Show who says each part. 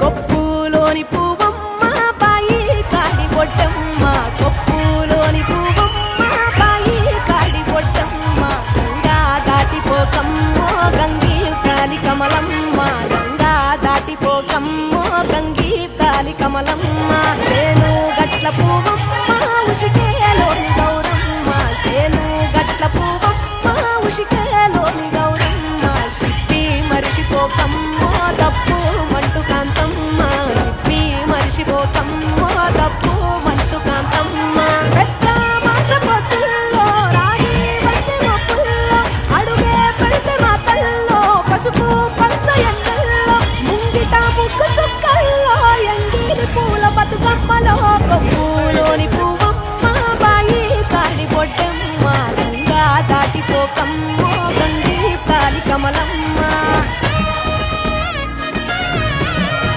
Speaker 1: కొప్పులోని పువ్వమ్మ బాయి కాడి పొట్టమ్మ కొప్పులోని పువ్వమ్మ బాయి కాడి పొట్టమ్మ గంగా దాటిపోకమ్మో గంగీ కాలి కమలమ్మ. గంగా దాటిపోకమ్మో గంగీ కాలి కమలమ్మ. చేను గట్ల పువ్వమ్మ ఉషికేలోని గౌరమ్మ. చేను గట్ల పువ్వమ్మ ఉషికేలోని గౌరమ్మ. శక్తి మరిచిపోకమ్మో తప్పు పోతమ్మ తప్పు మంచు కాంతమ్మ పూల బతుకమ్మలో కొవ్వులోని పువ్వమ్మ బాయి కాడి పొట్టమ్మ రంగా దాటిపోకమ్మ